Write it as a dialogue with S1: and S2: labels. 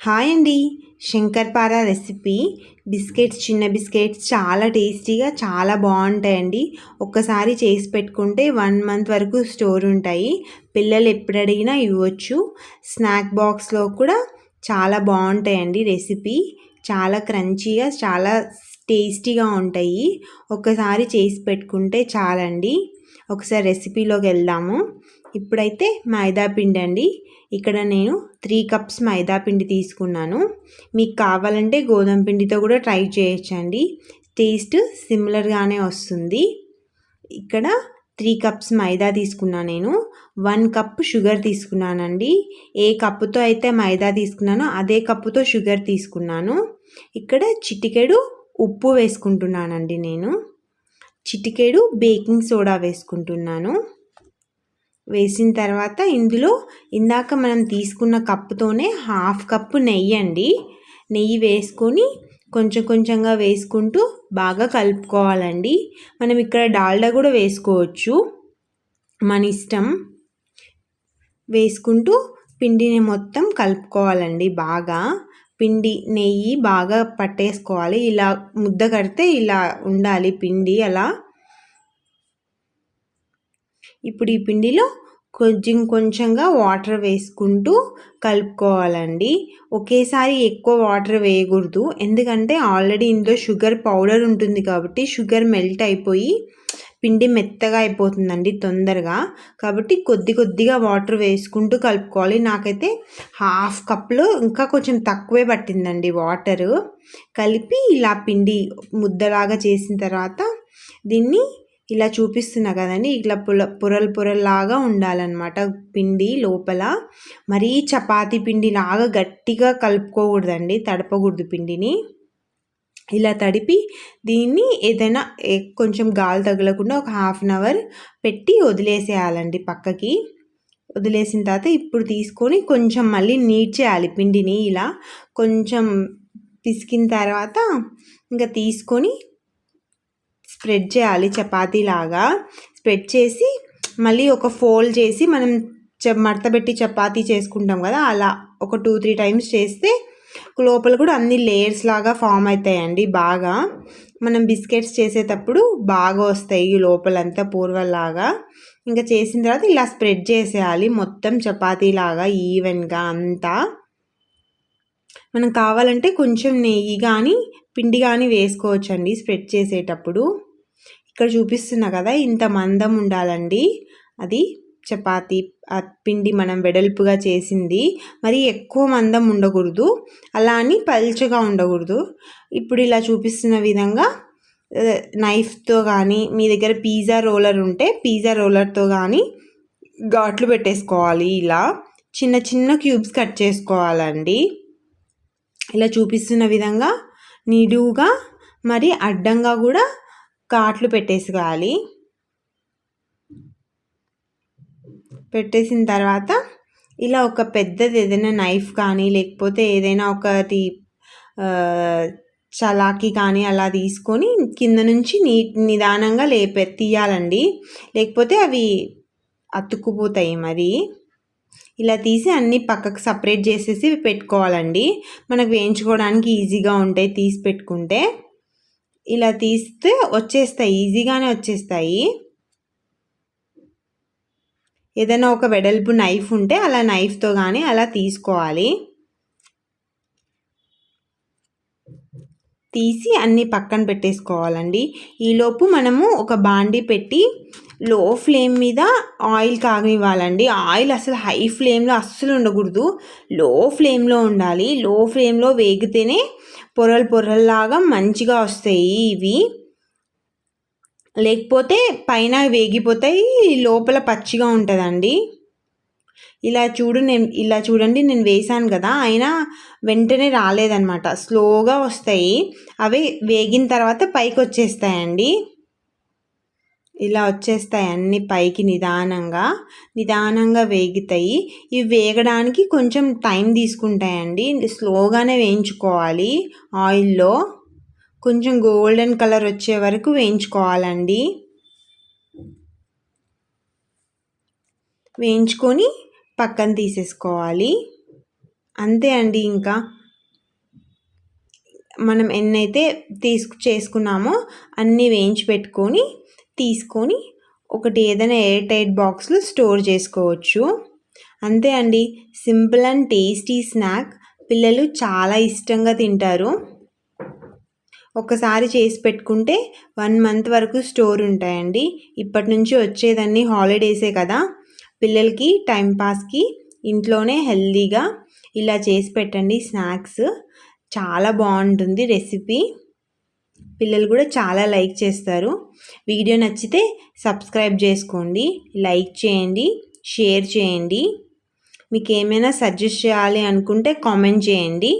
S1: Hi అండి. Shankarpara recipe. Biscuits చిన్న biscuits చాలా టేస్టీగా చాలా బాగుంటాయండి. ఒక్కసారి చేసి పెట్టుకుంటే వన్ మంత్ వరకు స్టోర్ ఉంటాయి. పిల్లలు ఎప్పుడు అడిగినా ఇవ్వచ్చు. స్నాక్ బాక్స్లో కూడా చాలా బాగుంటాయండి రెసిపీ. చాలా క్రంచీగా చాలా టేస్టీగా ఉంటాయి. ఒకసారి చేసి పెట్టుకుంటే చాలండి. ఒకసారి రెసిపీలోకి వెళ్దాము. ఇప్పుడైతే మైదా పిండి అండి. ఇక్కడ నేను త్రీ కప్స్ మైదాపిండి తీసుకున్నాను. మీకు కావాలంటే గోధుమ పిండితో కూడా ట్రై చేయొచ్చండి. టేస్ట్ సిమిలర్గానే వస్తుంది. ఇక్కడ త్రీ కప్స్ మైదా తీసుకున్నాను నేను. వన్ కప్ షుగర్ తీసుకున్నానండి. ఏ కప్పుతో అయితే మైదా తీసుకున్నానో అదే కప్పుతో షుగర్ తీసుకున్నాను. ఇక్కడ చిటికెడు ఉప్పు వేసుకుంటున్నానండి నేను. చిటికెడు బేకింగ్ సోడా వేసుకుంటున్నాను. వేసిన తర్వాత ఇందులో ఇందాక మనం తీసుకున్న కప్పుతోనే హాఫ్ కప్పు నెయ్యి అండి. నెయ్యి వేసుకొని కొంచెం కొంచెంగా వేసుకుంటూ బాగా కలుపుకోవాలండి. మనం ఇక్కడ డాల్డా కూడా వేసుకోవచ్చు. మన ఇష్టం. వేసుకుంటూ పిండిని మొత్తం కలుపుకోవాలండి బాగా. పిండి నెయ్యి బాగా పట్టేసుకోవాలి. ఇలా ముద్ద కడితే ఇలా ఉండాలి పిండి అలా. ఇప్పుడు ఈ పిండిలో కొంచెం కొంచెంగా వాటర్ వేసుకుంటూ కలుపుకోవాలండి. ఒకేసారి ఎక్కువ వాటర్ వేయకూడదు. ఎందుకంటే ఆల్రెడీ ఇందులో షుగర్ పౌడర్ ఉంటుంది కాబట్టి షుగర్ మెల్ట్ అయిపోయి పిండి మెత్తగా అయిపోతుందండి తొందరగా. కాబట్టి కొద్ది కొద్దిగా వాటర్ వేసుకుంటూ కలుపుకోవాలి. నాకైతే హాఫ్ కప్లో ఇంకా కొంచెం తక్కువే పట్టిందండి వాటరు. కలిపి ఇలా పిండి ముద్దలాగా చేసిన తర్వాత దీన్ని ఇలా చూపిస్తున్నా కదండి. ఇట్లా పుల పొరలు పొరల్లాగా ఉండాలన్నమాట పిండి లోపల. మరీ చపాతీ పిండి లాగా గట్టిగా కలుపుకోకూడదండి. తడపకూడదు పిండిని. ఇలా తడిపి దీన్ని ఏదైనా కొంచెం గాలి తగలకుండా ఒక హాఫ్ అన్ అవర్ పెట్టి వదిలేసేయాలండి పక్కకి. వదిలేసిన తర్వాత ఇప్పుడు తీసుకొని కొంచెం మళ్ళీ నీట్ చేయాలి పిండిని ఇలా. కొంచెం పిసికిన తర్వాత ఇంకా తీసుకొని స్ప్రెడ్ చేయాలి చపాతీలాగా స్ప్రెడ్ చేసి మళ్ళీ ఒక ఫోల్డ్ చేసి మనం మడత పెట్టి చపాతీ చేసుకుంటాం కదా అలా ఒక టూ త్రీ టైమ్స్ చేస్తే లోపల కూడా అన్ని లేయర్స్ లాగా ఫామ్ అవుతాయండి బాగా. మనం బిస్కెట్స్ చేసేటప్పుడు బాగా వస్తాయి లోపలంతా పూర్వలాగా ఇంకా చేసిన తర్వాత ఇలా స్ప్రెడ్ చేసేయాలి. మొత్తం చపాతీలాగా ఈవెన్గా అంతా. మనం కావాలంటే కొంచెం నెయ్యి కానీ పిండి కానీ వేసుకోవచ్చండి స్ప్రెడ్ చేసేటప్పుడు. ఇక్కడ చూపిస్తున్నా కదా ఇంత మందం ఉండాలండి. అది చపాతి పిండి మనం వెడల్పుగా చేసింది. మరి ఎక్కువ మందం ఉండకూడదు. అలా అని పల్చగా ఉండకూడదు. ఇప్పుడు ఇలా చూపిస్తున్న విధంగా నైఫ్తో కానీ మీ దగ్గర పిజ్జా రోలర్ ఉంటే పిజ్జా రోలర్తో కానీ ఘాట్లు పెట్టేసుకోవాలి ఇలా. చిన్న చిన్న క్యూబ్స్ కట్ చేసుకోవాలండి. ఇలా చూపిస్తున్న విధంగా నిడువుగా మరి అడ్డంగా కూడా ఘాట్లు పెట్టేసుకోవాలి. పెట్టేసిన తర్వాత ఇలా ఒక పెద్దది ఏదైనా నైఫ్ కానీ లేకపోతే ఏదైనా ఒకటి చలాకి కానీ అలా తీసుకొని కింద నుంచి నీ నిదానంగా లేపే తీయాలండి. లేకపోతే అవి అతుక్కుపోతాయి మరి. ఇలా తీసి అన్నీ పక్కకు సపరేట్ చేసేసి పెట్టుకోవాలండి. మనకు వేయించుకోవడానికి ఈజీగా ఉంటాయి తీసి పెట్టుకుంటే. ఇలా తీస్తే వచ్చేస్తాయి ఈజీగానే వచ్చేస్తాయి. ఏదైనా ఒక వెడల్పు నైఫ్ ఉంటే అలా నైఫ్తో కానీ అలా తీసుకోవాలి. తీసి అన్నీ పక్కన పెట్టేసుకోవాలండి. ఈలోపు మనము ఒక బాండి పెట్టి లో ఫ్లేమ్ మీద ఆయిల్ కాగనివ్వాలండి. ఆయిల్ అసలు హై ఫ్లేమ్లో అస్సలు ఉండకూడదు. లో ఫ్లేమ్లో ఉండాలి. లో ఫ్లేమ్లో వేగితేనే పొరలు పొరల్లాగా మంచిగా వస్తాయి ఇవి. లేకపోతే పైన వేగిపోతాయి లోపల పచ్చిగా ఉంటుందండి. ఇలా చూడు నేను ఇలా చూడండి నేను వేసాను కదా అయినా వెంటనే రాలేదనమాట స్లోగా వస్తాయి. అవి వేగిన తర్వాత పైకి వచ్చేస్తాయండి ఇలా వచ్చేస్తాయి అన్ని పైకి నిదానంగా నిదానంగా వేగుతాయి. ఇవి వేగడానికి కొంచెం టైం తీసుకుంటాయండి. స్లోగానే వేయించుకోవాలి ఆయిల్లో. కొంచెం గోల్డెన్ కలర్ వచ్చే వరకు వేయించుకోవాలండి. వేయించుకొని పక్కన తీసేసుకోవాలి. అంతే అండి ఇంకా. మనం ఎన్నైతే తీసుకు చేసుకున్నామో అన్నీ వేయించి పెట్టుకొని తీసుకొని ఒకటి ఏదైనా ఎయిర్ టైట్ బాక్స్లో స్టోర్ చేసుకోవచ్చు. అంతే అండి. Simple and tasty snack. పిల్లలు చాలా ఇష్టంగా తింటారు. ఒకసారి చేసి పెట్టుకుంటే వన్ మంత్ వరకు స్టోర్ ఉంటాయండి. ఇప్పటి నుంచి వచ్చేదన్నీ హాలిడేసే కదా. పిల్లలకి టైంపాస్కి ఇంట్లోనే హెల్దీగా ఇలా చేసి పెట్టండి స్నాక్స్. చాలా బాగుంటుంది రెసిపీ. పిల్లలు కూడా చాలా లైక్ చేస్తారు. వీడియో నచ్చితే సబ్స్క్రైబ్ చేసుకోండి లైక్ చేయండి షేర్ చేయండి. మీకు ఏమైనా సజెస్ట్ చేయాలి అనుకుంటే కామెంట్ చేయండి.